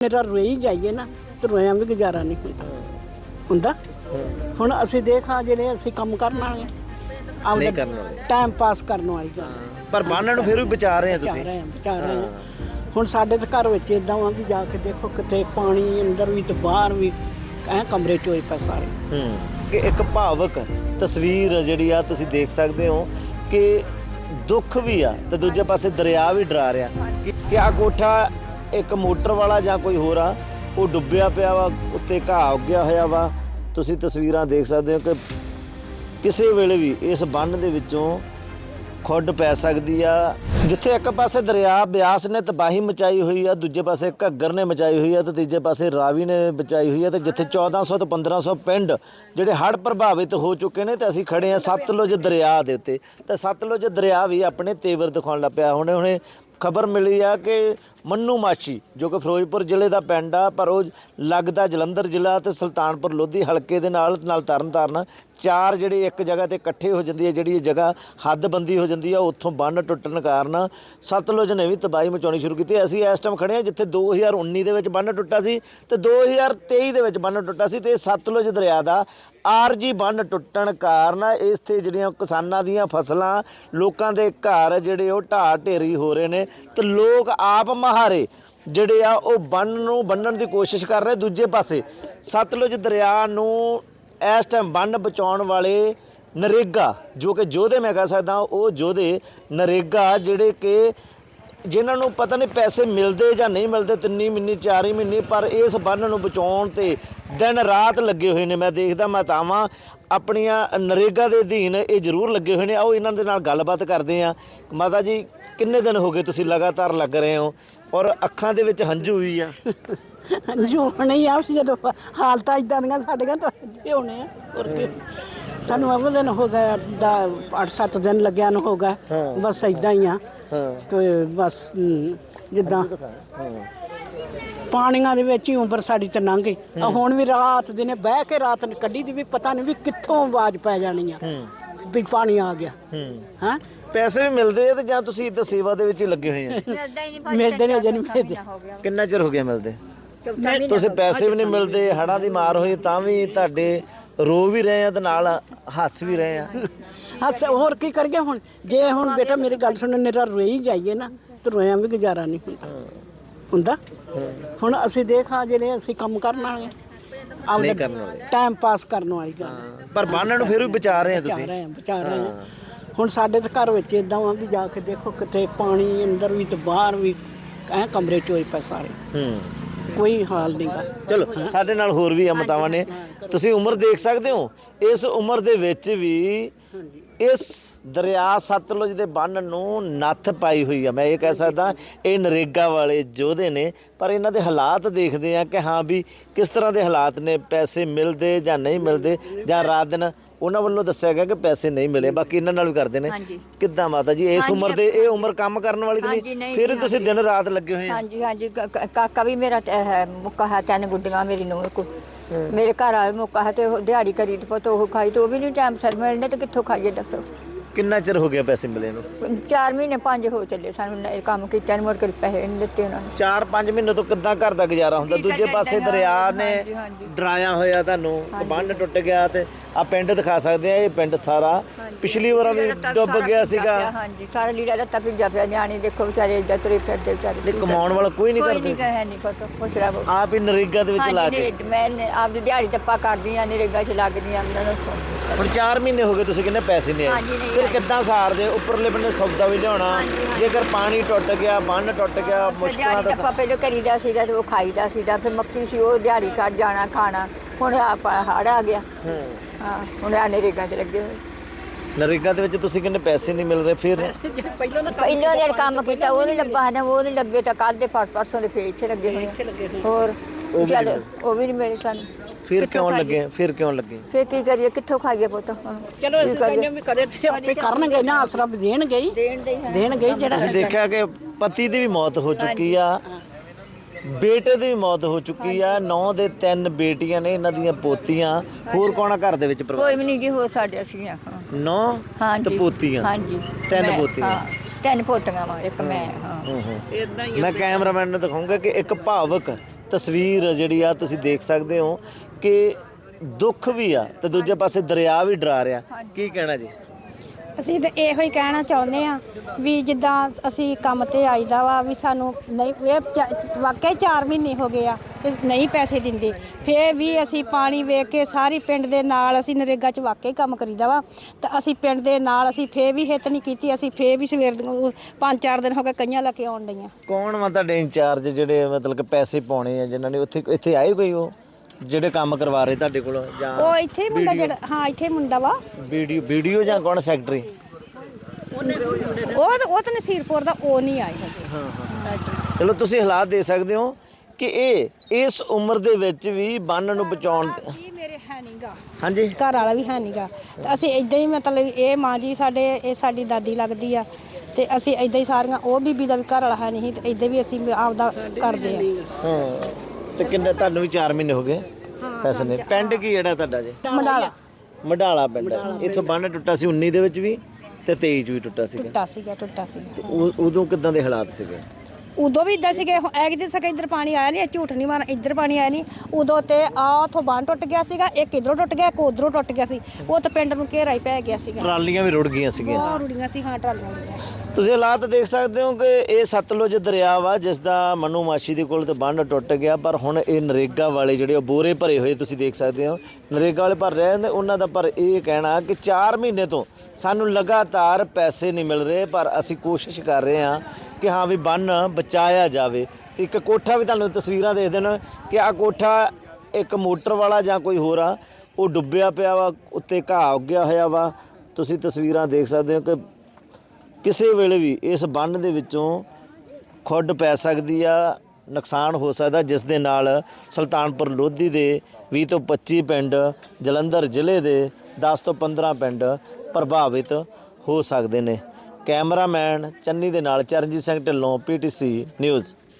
ਮੇਰਾ ਰੋਈ ਜਾਈਏ ਨਾ ਤੇ ਰੋਇਆਂ ਵੀ ਗੁਜ਼ਾਰਾ ਨਹੀਂ ਹੁੰਦਾ। ਹੁੰਦਾ? ਹੁਣ ਅਸੀਂ ਦੇਖਾ ਜਿਹੜੇ ਅਸੀਂ ਕੰਮ ਕਰਨ ਵਾਲੇ ਆ ਨਹੀਂ ਕਰਨ ਵਾਲੇ। ਟਾਈਮ ਪਾਸ ਕਰਨ ਵਾਲੀ ਗੱਲ ਪਰ ਬਾਨਾਂ ਨੂੰ ਫਿਰ ਵੀ ਬਚਾ ਰਹੇ ਆ ਬਚਾ ਤੁਸੀਂ। ਰਹੇ ਆ ਬਚਾ ਰਹੇ ਆ ਹੁਣ ਸਾਡੇ ਤੇ ਘਰ ਵਿੱਚ ਇਦਾਂ ਆ ਵੀ ਜਾ ਕੇ ਦੇਖੋ ਕਿਤੇ ਪਾਣੀ ਅੰਦਰ ਵੀ ਤੇ ਬਾਹਰ ਵੀ ਐ ਕਮਰੇ ਚ ਹੋਏ ਪਏ ਸਾਰੇ। ਹੂੰ ਕਿ ਇੱਕ ਭਾਵਕ ਤਸਵੀਰ ਜਿਹੜੀ ਆ ਤੁਸੀਂ ਦੇਖ ਸਕਦੇ ਹੋ ਕਿ ਦੁੱਖ ਵੀ ਆ ਤੇ ਦੂਜੇ ਪਾਸੇ ਦਰਿਆ ਵੀ ਡਰਾ ਰਿਹਾ। ਕਿ ਕਿ ਆ ਕੋਠਾ ਇੱਕ ਮੋਟਰ ਵਾਲਾ ਜਾਂ ਕੋਈ ਹੋਰ ਆ, ਉਹ ਡੁੱਬਿਆ ਪਿਆ ਵਾ, ਉੱਤੇ ਘਾਹ ਉੱਗਿਆ ਹੋਇਆ ਵਾ। ਤੁਸੀਂ ਤਸਵੀਰਾਂ ਦੇਖ ਸਕਦੇ ਹੋ ਕਿ ਕਿਸੇ ਵੇਲੇ ਵੀ ਇਸ ਬੰਨ ਦੇ ਵਿੱਚੋਂ ਖੁੱਡ ਪੈ ਸਕਦੀ ਆ। ਜਿੱਥੇ ਇੱਕ ਪਾਸੇ ਦਰਿਆ ਬਿਆਸ ਨੇ ਤਬਾਹੀ ਮਚਾਈ ਹੋਈ ਆ, ਦੂਜੇ ਪਾਸੇ ਘੱਗਰ ਨੇ ਮਚਾਈ ਹੋਈ ਆ ਤੇ ਤੀਜੇ ਪਾਸੇ ਰਾਵੀ ਨੇ ਮਚਾਈ ਹੋਈ ਆ ਤੇ ਜਿੱਥੇ 1400 ਤੋਂ 1500 ਪਿੰਡ ਜਿਹੜੇ ਹੜ੍ਹ ਪ੍ਰਭਾਵਿਤ ਹੋ ਚੁੱਕੇ ਨੇ ਤੇ ਅਸੀਂ ਖੜੇ ਆ ਸਤਲੁਜ ਦਰਿਆ ਦੇ ਉੱਤੇ। ਤੇ ਸਤਲੁਜ ਦਰਿਆ ਵੀ ਆਪਣੇ ਤੇਵਰ ਦਿਖਾਉਣ ਲੱਗ ਪਿਆ। ਹੁਣੇ ਹੁਣੇ ਖਬਰ ਮਿਲੀ ਆ ਕਿ ਮੰਨੂ ਮਾਛੀ, ਜੋ ਕਿ ਫਿਰੋਜ਼ਪੁਰ ਜ਼ਿਲ੍ਹੇ ਦਾ ਪਿੰਡ ਆ, ਪਰ ਉਹ ਲੱਗਦਾ ਜਲੰਧਰ ਜ਼ਿਲ੍ਹਾ ਤੇ ਸੁਲਤਾਨਪੁਰ ਲੋਧੀ ਹਲਕੇ ਦੇ ਨਾਲ ਨਾਲ ਤਰਨਤਾਰਨ, ਚਾਰ ਜਿਹੜੇ ਇੱਕ ਜਗ੍ਹਾ ਤੇ ਇਕੱਠੇ ਹੋ ਜਾਂਦੀ ਹੈ, ਜਿਹੜੀ ਇਹ ਜਗ੍ਹਾ ਹੱਦਬੰਦੀ ਹੋ ਜਾਂਦੀ ਆ, ਉੱਥੋਂ ਬੰਨ ਟੁੱਟਣ ਕਾਰਨ ਸਤਲੁਜ ਨੇ ਵੀ ਤਬਾਹੀ ਮਚਾਉਣੀ ਸ਼ੁਰੂ ਕੀਤੀ ਅਸੀਂ ਇਸ ਟਾਈਮ ਖੜੇ ਆ ਜਿੱਥੇ 2019 ਦੇ ਵਿੱਚ ਬੰਨ ਟੁੱਟਾ ਸੀ ਤੇ 2023 ਦੇ ਵਿੱਚ ਬੰਨ ਟੁੱਟਾ ਸੀ ਤੇ ਸਤਲੁਜ ਦਰਿਆ ਦਾ ਆਰਜੀ ਬੰਨ ਟੁੱਟਣ ਕਾਰਨ ਇੱਥੇ ਜਿਹੜੀਆਂ ਕਿਸਾਨਾਂ ਦੀਆਂ ਫਸਲਾਂ, ਲੋਕਾਂ ਦੇ ਘਰ ਜਿਹੜੇ ਉਹ ਢਾਹ ਢੇਰੀ ਹੋ ਰਹੇ ਨੇ ਤੇ ਲੋਕ ਆਪ ਮਹਾਰੇ ਜਿਹੜੇ ਆ ਉਹ ਬੰਨ ਨੂੰ ਬੰਨਣ ਦੀ ਕੋਸ਼ਿਸ਼ ਕਰ ਰਹੇ ਦੂਜੇ ਪਾਸੇ। ਸਤਲੁਜ ਦਰਿਆ ਨੂੰ ਇਸ ਟਾਈਮ ਬੰਨ ਬਚਾਉਣ ਵਾਲੇ ਨਰੇਗਾ, ਜੋ ਕਿ ਯੋਧੇ ਮੈਂ ਕਹਿ ਸਕਦਾ ਉਹ ਯੋਧੇ ਨਰੇਗਾ ਜਿਹੜੇ ਕਿ ਜਿਨ੍ਹਾਂ ਨੂੰ ਪਤਾ ਨਹੀਂ ਪੈਸੇ ਮਿਲਦੇ ਜਾਂ ਨਹੀਂ ਮਿਲਦੇ ਤਿੰਨੀ ਮਹੀਨੇ ਚਾਰੀ ਮਹੀਨੇ ਪਰ ਇਸ ਬੰਨ ਨੂੰ ਬਚਾਉਣ ਤੇ ਦਿਨ ਰਾਤ ਲੱਗੇ ਹੋਏ ਨੇ। ਮੈਂ ਦੇਖਦਾ ਮਾਤਾਵਾਂ ਆਪਣੀਆਂ ਨਰੇਗਾ ਦੇ ਅਧੀਨ ਇਹ ਜ਼ਰੂਰ ਲੱਗੇ ਹੋਏ ਨੇ। ਆਓ ਇਹਨਾਂ ਦੇ ਨਾਲ ਗੱਲਬਾਤ ਕਰਦੇ ਆ ਮਾਤਾ ਜੀ ਕਿੰਨੇ ਦਿਨ ਹੋ ਗਏ ਤੁਸੀਂ ਲਗਾਤਾਰ ਲੱਗ ਰਹੇ ਹੋ? ਔਰ ਅੱਖਾਂ ਦੇ ਵਿੱਚ ਹੰਝੂ ਵੀ ਆ। ਜੋ ਨਹੀਂ ਆ। ਸੀ ਜਦੋਂ ਹਾਲਤਾਂ ਇਦਾਂ ਦੀਆਂ ਸਾਡੀਆਂ ਤਾਂ ਇਹ ਹੋਣੇ ਆ। ਹੋਰ ਕੀ। ਸਾਨੂੰ ਅਵਲ ਦਿਨ ਹੋ ਗਿਆ ਦਾ 8-7 ਦਿਨ ਲੱਗਿਆ ਨੂੰ ਹੋ ਗਿਆ ਬਸ ਇਦਾਂ ਹੀ ਆ। ਹਾਂ। ਤੇ ਬਸ ਜਿੱਦਾਂ ਪਾਣੀਆਂ ਦੇ ਵਿੱਚ ਹੀ ਉਮਰ ਸਾਡੀ ਤੇ ਲੰਘ ਗਈ। ਆ ਹੁਣ ਵੀ ਰਾਤ ਦਿਨੇ ਬਹਿ ਕੇ ਰਾਤ ਨੂੰ ਕੱਢੀ ਦੀ ਵੀ ਪਤਾ ਨਹੀਂ ਵੀ ਕਿੱਥੋਂ ਆਵਾਜ਼ ਪੈ ਜਾਣੀ ਆ ਵੀ ਪਾਣੀ ਆ ਗਿਆ। ਹੂੰ। ਹਾਂ? ਪੈਸੇ ਵੀ ਮਿਲਦੇ ਆ ਤੇ ਜਾਂ ਤੁਸੀਂ ਇੱਦਾਂ ਸੇਵਾ ਦੇ ਵਿੱਚ ਹੀ ਲੱਗੇ ਹੋਏ ਆ? ਮਿਲਦੇ ਨੇ ਅਜੇ ਨਹੀਂ ਮਿਲਦੇ ਕਿੰਨਾ ਚਿਰ ਹੋ ਗਿਆ ਮਿਲਦੇ? ਤੁਸੀਂ ਪੈਸੇ ਵੀ ਨਹੀਂ ਮਿਲਦੇ ਹੜਾਂ ਦੀ ਮਾਰ ਹੋਈ ਤਾਂ ਵੀ ਤੁਹਾਡੇ ਰੋ ਵੀ ਰਹੇ ਆ ਤੇ ਨਾਲ ਹੱਸ ਵੀ ਰਹੇ ਆ। ਹੱਸ ਹੋਰ ਕੀ ਕਰੀਏ ਹੁਣ? ਜੇ ਹੁਣ ਬੇਟਾ ਮੇਰੀ ਗੱਲ ਸੁਣ ਮੇਰਾ ਰੋਈ ਜਾਈਏ ਨਾ ਤੇ ਰੋਇਆਂ ਵੀ ਗੁਜ਼ਾਰਾ ਨਹੀਂ ਹੁੰਦਾ। ਹੁੰਦਾ? ਹੁਣ ਅਸੀਂ ਦੇਖਾ ਜਿਹੜੇ ਅਸੀਂ ਕੰਮ ਕਰਨ ਵਾਲੇ ਆ ਨਹੀਂ ਆਪਦਾ ਕਰਨ ਵਾਲੇ। ਟਾਈਮ ਪਾਸ ਕਰਨ ਵਾਲੀ ਗੱਲ ਪਰ ਬਾਨਾਂ ਨੂੰ ਫਿਰ ਵੀ ਬਚਾ ਰਹੇ ਆ ਬਚਾ ਤੁਸੀਂ। ਰਹੇ ਬਚਾ ਰਹੇ ਆ। ਹੁਣ ਸਾਡੇ ਤੇ ਘਰ ਵਿੱਚ ਇਦਾਂ ਆ ਵੀ ਜਾ ਕੇ ਦੇਖੋ ਕਿਤੇ ਪਾਣੀ ਅੰਦਰ ਵੀ ਤੇ ਬਾਹਰ ਵੀ ਐ ਕਮਰੇ ਚ ਹੋਏ ਪਏ ਸਾਰੇ। ਹੂੰ। ਕੋਈ ਹਾਲ ਨਹੀਂਗਾ ਚਲੋ ਸਾਡੇ ਨਾਲ ਹੋਰ ਵੀ ਆ ਮਾਤਾਵਾਂ ਨੇ। ਤੁਸੀਂ ਉਮਰ ਦੇਖ ਸਕਦੇ ਹੋ ਇਸ ਉਮਰ ਦੇ ਵਿੱਚ ਵੀ ਇਸ ਦਰਿਆ ਸਤਲੁਜ ਦੇ ਬੰਨ ਨੂੰ ਨੱਥ ਪਾਈ ਹੋਈ ਆ। ਮੈਂ ਇਹ ਕਹਿ ਸਕਦਾ ਇਹ ਨਰੇਗਾ ਵਾਲੇ ਯੋਧੇ ਨੇ ਪਰ ਇਹਨਾਂ ਦੇ ਹਾਲਾਤ ਦੇਖਦੇ ਆ ਕਿ ਹਾਂ ਵੀ ਕਿਸ ਤਰ੍ਹਾਂ ਦੇ ਹਾਲਾਤ ਨੇ ਪੈਸੇ ਮਿਲਦੇ ਜਾਂ ਨਹੀਂ ਮਿਲਦੇ ਜਾਂ ਰਾਤ ਦਿਨ ਉਹਨਾਂ ਵੱਲੋਂ ਦੱਸਿਆ ਗਿਆ ਕਿ ਪੈਸੇ ਨਹੀਂ ਮਿਲੇ ਬਾਕੀ ਇਹਨਾਂ ਨਾਲ ਵੀ ਕਰਦੇ ਨੇ। ਹਾਂਜੀ। ਕਿੱਦਾਂ ਮਾਤਾ ਜੀ ਇਸ ਉਮਰ ਦੇ ਇਹ ਉਮਰ ਕੰਮ ਕਰਨ ਵਾਲੀ ਤਾਂ ਹਾਂਜੀ, ਨਹੀਂ ਨਹੀਂ ਫਿਰ ਤੁਸੀਂ ਦਿਨ ਰਾਤ ਲੱਗੇ ਹੋਏ ਆ। ਹਾਂਜੀ ਹਾਂਜੀ ਕ- ਕ- ਕਾਕਾ ਵੀ ਮੇਰਾ ਤੇ ਹੈ ਮੁੱਕਾ ਹੈ ਤਿੰਨ ਗੁੱਡੀਆਂ ਮੇਰੀ ਨੂੰ ਕੋ ਮੇਰੇ ਘਰ ਵਾਲੇ ਮੁੱਕਾ ਹੈ ਤੇ ਉਹ ਦਿਹਾੜੀ ਕਰੀ ਤੇ ਪੁੱਤ ਉਹ ਖਾਈ ਤੇ ਉਹ ਵੀ ਨਹੀਂ ਟਾਈਮ ਸਿਰ ਮਿਲਣੇ ਤੇ ਕਿੱਥੋਂ ਖਾਈਏ ਦੱਸੋ ਕਿੰਨਾ ਚਿਰ ਹੋ ਗਿਆ ਪੈਸੇ ਮਿਲੇ ਨੂੰ? ਚਾਰ ਮਹੀਨੇ ਪੰਜ ਹੋ ਚੱਲੇ ਸਾਨੂੰ ਇਹ ਕੰਮ ਕੀਤਾ ਨਹੀਂ ਮੁੜ ਕੇ ਪੈਸੇ ਨਹੀਂ ਦਿੱਤੇ ਉਹਨਾਂ ਨੇ। 4-5 ਮਹੀਨੇ ਤੋਂ ਕਿੱਦਾਂ ਘਰ ਦਾ ਗੁਜ਼ਾਰਾ ਹੁੰਦਾ? ਦੂਜੇ ਪਾਸੇ ਦਰਿਆ ਨੇ ਹਾਂਜੀ, ਹਾਂਜੀ। ਡਰਾਇਆ ਹੋਇਆ ਤੁਹਾਨੂੰ ਬੰਨ ਟੁੱਟ ਗਿਆ ਤੇ ਆ ਪਿੰਡ ਦਿਖਾ ਸਕਦੇ ਆ ਇਹ ਪਿੰਡ ਸਾਰਾ। ਪਿਛਲੀ ਵਾਰ ਵੀ ਡੁੱਬ ਗਿਆ ਸੀਗਾ। ਹਾਂਜੀ। ਸਾਰਾ ਲੀੜਾ ਲੱਤਾ ਭਿੱਜਾ ਪਿਆ ਨਿਆਣੇ ਦੇਖੋ ਵਿਚਾਰੇ ਇੱਧਰ ਤੁਰੇ ਫਿਰਦੇ ਵਿਚਾਰੇ ਤੇ ਕਮਾਉਣ ਵਾਲਾ ਕੋਈ ਨਹੀਂ ਕੋਈ ਕਰਦੇ। ਨਹੀਂ ਕਹੇ ਨਹੀਂ ਉਹ ਆਪ ਹੀ ਨਰੇਗਾ ਦੇ ਵਿੱਚ ਲਾ ਕੇ। ਮੈਂ ਨੇ- ਆਪਦੀ ਦਿਹਾੜੀ ਟੱਪਾ ਕਰਦੀ ਆ ਨਰੇਗਾ ਚ ਲੱਗਦੀ ਆ ਉਹਨਾਂ ਨੂੰ ਹੁਣ 4 ਮਹੀਨੇ ਹੋ ਗਏ ਤੁਸੀਂ ਕਹਿੰਦੇ ਪੈਸੇ ਨਹੀਂ ਆਏ। ਨਹੀਂ ਫਿਰ। ਕਿੱਦਾਂ ਸਾਰਦੇ? ਉੱਪਰਲੇ ਬੰਨੇ ਸੌਦਾ ਵੀ ਲਿਆਉਣਾ। ਜੇਕਰ ਪਾਣੀ ਟੁੱਟ ਗਿਆ ਬੰਨ ਟੁੱਟ ਗਿਆ ਮੁਸ਼ਕਲਾਂ ਦਾ ਟੱਪਾ ਪਹਿਲਾਂ ਕਰੀਦਾ ਸੀਗਾ ਤੇ ਉਹ ਖਾਈਦਾ ਸੀਗਾ ਫਿਰ ਮੱਕੀ ਸੀ ਉਹ ਦਿਹਾੜੀ ਕਰ ਜਾਣਾ ਖਾਣਾ। ਹੁਣ ਆਪ ਹੜ ਆ ਗਿਆ। ਹੂੰ। ਹਾਂ ਹੁਣ ਆ ਨਰੇਗਾ ਚ ਲੱਗੇ ਹੋਏ। ਨਰੇਗਾ ਦੇ ਵਿੱਚ ਤੁਸੀਂ ਕਹਿੰਦੇ ਪੈਸੇ ਨਹੀਂ ਮਿਲ ਰਹੇ ਫਿਰ? ਪਹਿਲਾਂ ਤਾਂ ਪਹਿਲਾਂ ਨੇ ਕੰਮ ਕੀਤਾ ਉਹ ਨਹੀਂ ਲੱਭਾ ਨਾ ਉਹ ਨਹੀਂ ਲੱਭੇ ਤਾਂ ਕੱਲ ਦੇ ਪਾਸ ਪਾਸੋਂ ਦੇ ਫੇਰ ਇੱਥੇ ਲੱਗੇ ਹੋਏ ਆ। ਹੋਰ ਉਹ ਵੀ ਚੱਲ ਉਹ ਵੀ ਨਹੀਂ ਮਿਲੇ ਸਾਨੂੰ। ਫਿਰ ਕਿੱਥੋਂ ਕਿਉਂ ਖਾਈਏ? ਲੱਗੇ ਫਿਰ ਕਿਉਂ ਲੱਗੇ? ਫੇਰ ਕੀ ਕਰੀਏ ਕਿੱਥੋਂ ਖਾਈਏ ਪੁੱਤ? ਚਲੋ ਅਸੀਂ? ਕਹਿੰਦੇ ਵੀ ਕਦੇ ਤੇ ਆਪੇ ਕਰਨਗੇ ਨਾ ਆਸਰਾ ਦੇਣਗੇ। ਦੇਣਗੇ ਹੀ ਜਿਹੜਾ ਤੁਸੀਂ ਦੇਖਿਆ ਕਿ ਪਤੀ ਦੀ ਵੀ ਮੌਤ ਹੋ ਚੁੱਕੀ ਆ। ਬੇਟੇ ਦੀ ਮੌਤ ਹੋ ਚੁੱਕੀ ਆ। ਨੌ ਦੇ ਤਿੰਨ ਬੇਟੀਆਂ ਨੇ ਇਹਨਾਂ ਦੀਆਂ ਪੋਤੀਆਂ। ਹੋਰ ਕੌਣ ਆ ਘਰ ਦੇ ਵਿੱਚ ਪਰਿਵਾਰ ਕੋਈ ਵੀ ਨਹੀਂ ਜੀ ਹੋ ਸਾਡੇ ਅਸੀਂ ਆ ਹਾਂ। ਨੌ ਹਾਂਜੀ। ਤੇ ਪੋਤੀਆਂ। ਹਾਂਜੀ। ਤਿੰਨ ਮੈਂ- ਪੋਤੀਆਂ। ਹਾਂ, ਤਿੰਨ ਪੋਤੀਆਂ ਵਾ ਇੱਕ ਮੈਂ ਇਦਾਂ ਹੀ। ਮੈਂ ਕੈਮਰਾਮੈਨ ਨੂੰ ਦਿਖਾਉਂਗਾ ਕਿ ਇੱਕ ਭਾਵਕ ਤਸਵੀਰ ਜਿਹੜੀ ਆ ਤੁਸੀਂ ਦੇਖ ਸਕਦੇ ਹੋ ਕਿ ਦੁੱਖ ਵੀ ਆ ਤੇ ਦੂਜੇ ਪਾਸੇ ਦਰਿਆ ਵੀ ਡਰਾ ਰਿਹਾ। ਕੀ ਕਹਿਣਾ ਜੀ? ਅਸੀਂ ਤਾਂ ਇਹੋ ਹੀ ਕਹਿਣਾ ਚਾਹੁੰਦੇ ਆ ਵੀ ਜਿੱਦਾਂ ਅਸੀਂ ਕੰਮ ਤੇ ਆਈਦਾ ਵਾ ਵੀ ਸਾਨੂੰ ਨਹੀਂ, ਇਹ ਚ- ਵਾਕਈ 4 ਮਹੀਨੇ ਹੋ ਗਏ ਆ ਤੇ ਨਹੀਂ ਪੈਸੇ ਦਿੰਦੇ। ਫੇਰ ਵੀ ਅਸੀਂ ਪਾਣੀ ਵੇਖ ਕੇ ਸਾਰੀ ਪਿੰਡ ਦੇ ਨਾਲ ਅਸੀਂ ਨਰੇਗਾ 'ਚ ਵਾਕਿਆ ਹੀ ਕੰਮ ਕਰੀਦਾ ਵਾ ਤਾਂ ਅਸੀਂ ਪਿੰਡ ਦੇ ਨਾਲ ਅਸੀਂ ਫੇਰ ਵੀ ਹਿੱਤ ਨਹੀਂ ਕੀਤੀ, ਅਸੀਂ ਫੇਰ ਵੀ ਸਵੇਰ ਦੀਆਂ ਪੰਜ ਚਾਰ ਦਿਨ ਹੋ ਗਏ ਕਈਆਂ ਲੈ ਕੇ ਆਉਣ ਡਈਆਂ। ਕੌਣ ਵਾ ਤੁਹਾਡੇ ਇੰਚਾਰਜ ਜਿਹੜੇ ਮਤਲਬ ਕਿ ਪੈਸੇ ਪਾਉਣੇ ਆ ਜਿਨ੍ਹਾਂ ਨੇ ਉੱਥੇ, ਇੱਥੇ ਆਏ ਕੋਈ ਉਹ? ਜਿਹੜੇ ਕੰਮ ਕਰਵਾ ਰਹੇ ਤੁਹਾਡੇ ਕੋਲ ਜਾਂ ਉਹ ਇੱਥੇ ਹੀ ਮੁੰਡਾ ਜਿਹੜਾ ਹਾਂ ਇੱਥੇ ਹੀ ਮੁੰਡਾ ਵਾ। ਵੀਡੀਓ ਵੀਡੀਓ ਜਾਂ ਕੌਣ ਸੈਕਟਰੀ? ਉਹ ਤਾਂ- ਉਹ ਤਾਂ ਨਸੀਰਪੁਰ ਦਾ ਉਹ ਨਹੀਂ ਆਏ ਹਜੇ। ਚਲੋ ਤੁਸੀਂ ਹਾਲਾਤ ਦੇ ਸਕਦੇ ਹੋ ਕਿ ਇਹ ਇਸ ਉਮਰ ਦੇ ਵਿੱਚ ਵੀ ਬੰਨ ਨੂੰ ਬਚਾਉਣ ਜੀ ਮੇਰੇ ਹੈ ਨਹੀਂਗਾ ਹਾਂਜੀ? ਘਰ ਵਾਲਾ ਵੀ ਹੈ ਨਹੀਂਗਾ ਤੇ ਅਸੀਂ ਇਦਾਂ ਹੀ ਮਤਲਬ ਇਹ ਮਾਂ ਜੀ ਸਾਡੇ ਇਹ ਸਾਡੀ ਦਾਦੀ ਲੱਗਦੀ ਆ। ਤੇ ਅਸੀਂ ਇਦਾਂ ਹੀ ਸਾਰੀਆਂ ਉਹ ਬੀਬੀ ਦਾ ਵੀ ਘਰ ਵਾਲਾ ਹੈ ਨਹੀਂ ਤੇ ਇਦਾਂ ਵੀ ਅਸੀਂ ਆਪਦਾ ਕਰਦੇ ਆ। ਹਾਂ। ਤੇ ਕਿੰਨੇ ਤੁਹਾਨੂੰ ਵੀ 4 ਮਹੀਨੇ ਹੋ ਗਏ ਪੈਸੇ ਨੇ। ਪਿੰਡ ਕੀ ਜਿਹੜਾ ਤੁਹਾਡਾ ਜੀ? ਮੰਡਾਲਾ। ਮਡਾਲਾ। ਪਿੰਡ ਇੱਥੋਂ ਬੰਨ ਟੁੱਟਾ ਸੀ 19 ਦੇ ਵਿੱਚ ਵੀ ਤੇ 23 ਚ ਵੀ ਟੁੱਟਾ ਸੀਗਾ। ਟੁੱਟਾ ਸੀਗਾ ਟੁੱਟਾ ਸੀ। ਤੇ ਉਦੋਂ ਕਿਦਾਂ ਦੇ ਹਾਲਾਤ ਸੀਗੇ? ਉਦੋਂ ਵੀ ਇਦਾਂ ਸੀਗੇ ਐਗ ਦੇ ਸਕੇ ਇੱਧਰ ਪਾਣੀ ਆਇਆ ਨਹੀਂ ਝੂਠ ਨਹੀਂ ਮਾਰ ਇੱਧਰ ਪਾਣੀ ਆਇਆ ਨਹੀਂ ਉਦੋਂ ਤੇ ਆ ਉਥੋਂ ਬੰਨ ਟੁੱਟ ਗਿਆ ਸੀਗਾ ਇੱਕ ਇਧਰੋਂ ਟੁੱਟ ਗਿਆ ਇੱਕ ਉਧਰੋਂ ਟੁੱਟ ਗਿਆ ਸੀ। ਉਹ ਤਾਂ ਪਿੰਡ ਨੂੰ ਘੇਰਾ ਹੀ ਪੈ ਗਿਆ ਸੀਗਾ। ਟਰਾਲੀਆਂ ਵੀ ਰੁੜ ਗਈਆਂ ਸੀਗੀਆਂ। ਬਹੁਤ ਰੁੜੀਆਂ ਸੀ ਹਾਂ ਟਰਾਲੀਆਂ ਰੁੜੀਆਂ ਤੁਸੀਂ ਹਾਲਾਤ ਦੇਖ ਸਕਦੇ ਹੋ ਕਿ ਇਹ ਸਤਲੁਜ ਦਰਿਆ ਵਾ ਜਿਸ ਦਾ ਮਨੂ ਮਾਛੀ ਦੇ ਕੋਲ ਤੇ ਬੰਨ ਟੁੱਟ ਗਿਆ ਪਰ ਹੁਣ ਇਹ ਨਰੇਗਾ ਵਾਲੇ ਜਿਹੜੇ ਉਹ ਬੋਰੇ ਭਰੇ ਹੋਏ ਤੁਸੀਂ ਦੇਖ ਸਕਦੇ ਹੋ। ਨਰੇਗਾ ਵਾਲੇ ਭਰ ਰਹੇ ਨੇ ਉਹਨਾਂ ਦਾ ਪਰ ਇਹ ਕਹਿਣਾ ਕਿ 4 ਮਹੀਨੇ ਤੋਂ ਸਾਨੂੰ ਲਗਾਤਾਰ ਪੈਸੇ ਨਹੀਂ ਮਿਲ ਰਹੇ ਪਰ ਅਸੀਂ ਕੋਸ਼ਿਸ਼ ਕਰ ਰਹੇ ਹਾਂ ਕਿ ਹਾਂ ਵੀ ਬੰਨ ਬਚਾਇਆ ਜਾਵੇ। ਇੱਕ ਕੋਠਾ ਵੀ ਤੁਹਾਨੂੰ ਤਸਵੀਰਾਂ ਦੇ ਦੇਣ ਕਿ ਆ ਕੋਠਾ ਇੱਕ ਮੋਟਰ ਵਾਲਾ ਜਾਂ ਕੋਈ ਹੋਰ ਆ, ਉਹ ਡੁੱਬਿਆ ਪਿਆ ਵਾ, ਉੱਤੇ ਘਾਹ ਉੱਗਿਆ ਹੋਇਆ ਵਾ। ਤੁਸੀਂ ਤਸਵੀਰਾਂ ਦੇਖ ਸਕਦੇ ਹੋ ਕਿ ਕਿਸੇ ਵੇਲੇ ਵੀ ਇਸ ਬੰਨ ਦੇ ਵਿੱਚੋਂ ਖੁੱਡ ਪੈ ਸਕਦੀ ਆ, ਨੁਕਸਾਨ ਹੋ ਸਕਦਾ, ਜਿਸ ਦੇ ਨਾਲ ਸੁਲਤਾਨਪੁਰ ਲੋਧੀ ਦੇ 20 ਤੋਂ 25 ਪਿੰਡ, ਜਲੰਧਰ ਜ਼ਿਲ੍ਹੇ ਦੇ 10 ਤੋਂ 15 ਪਿੰਡ ਪ੍ਰਭਾਵਿਤ ਹੋ ਸਕਦੇ ਨੇ। ਕੈਮਰਾਮੈਨ ਚੰਨੀ ਦੇ ਨਾਲ ਚਰਨਜੀਤ ਸਿੰਘ ਢਿੱਲੋਂ ਪੀਟੀਸੀ ਨਿਊਜ਼